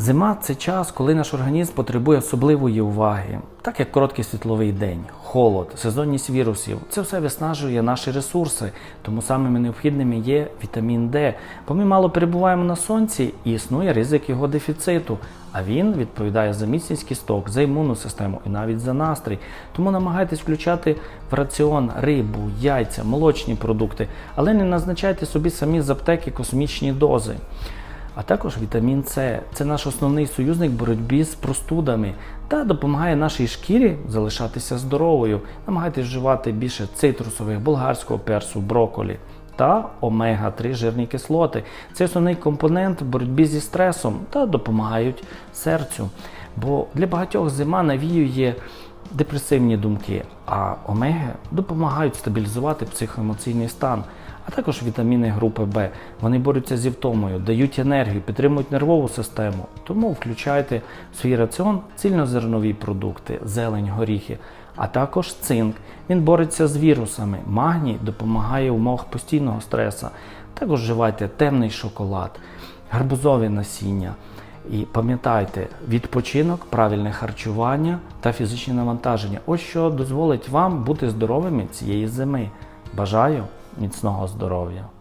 Зима це час, коли наш організм потребує особливої уваги, так як короткий світловий день, холод, сезонність вірусів. Це все виснажує наші ресурси, тому самими необхідними є вітамін Д. Бо ми мало перебуваємо на сонці і існує ризик його дефіциту. А він відповідає за міцність кісток, за імунну систему і навіть за настрій. Тому намагайтесь включати в раціон рибу, яйця, молочні продукти, але не назначайте собі самі з аптеки космічні дози. А також вітамін С це наш основний союзник в боротьбі з простудами та допомагає нашій шкірі залишатися здоровою. Намагайтесь вживати більше цитрусових, болгарського персу, броколі та омега-3 жирні кислоти. Це основний компонент в боротьбі зі стресом та допомагають серцю. Бо для багатьох зима навіює депресивні думки, а омеги допомагають стабілізувати психоемоційний стан, а також вітаміни групи Б. Вони борються зі втомою, дають енергію, підтримують нервову систему. Тому включайте в свій раціон цільнозернові продукти, зелень, горіхи, а також цинк. Він бореться з вірусами. Магній допомагає в умовах постійного стресу. Також вживайте темний шоколад, гарбузові насіння. І пам'ятайте, відпочинок, правильне харчування та фізичні навантаження. Ось що дозволить вам бути здоровими цієї зими. Бажаю міцного здоров'я!